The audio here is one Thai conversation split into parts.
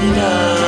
happiness.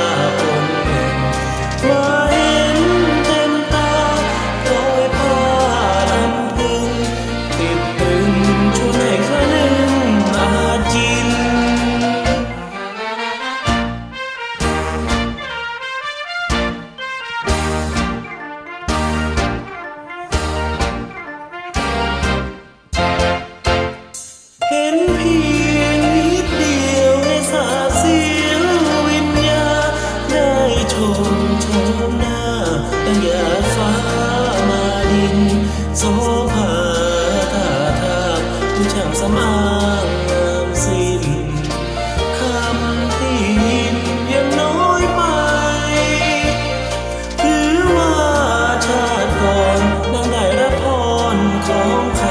โสภาท่าทางผู้ช่างสำอางงามสิ้นคำที่ยินยังน้อยไปหรือว่าชาติก่อนนางได้รับพรของใคร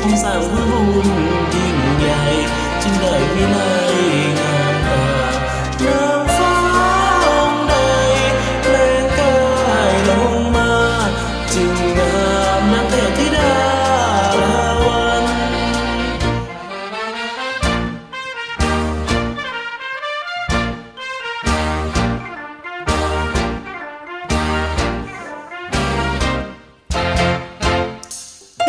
คงสร้างบุญยิ่งใหญ่ จึงได้วิไลงามตานางฟ้าองค์ใดแปลงกายลงมาจึง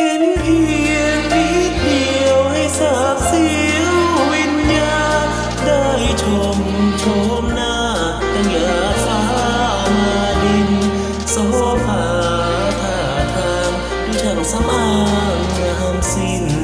ห็นเพียงนิดเดียวให้สาบสียววิญญาได้ชมชมน้าตั้งาฟ้าดินโซภาท่าทางดูช่างสำอางงามสิ้น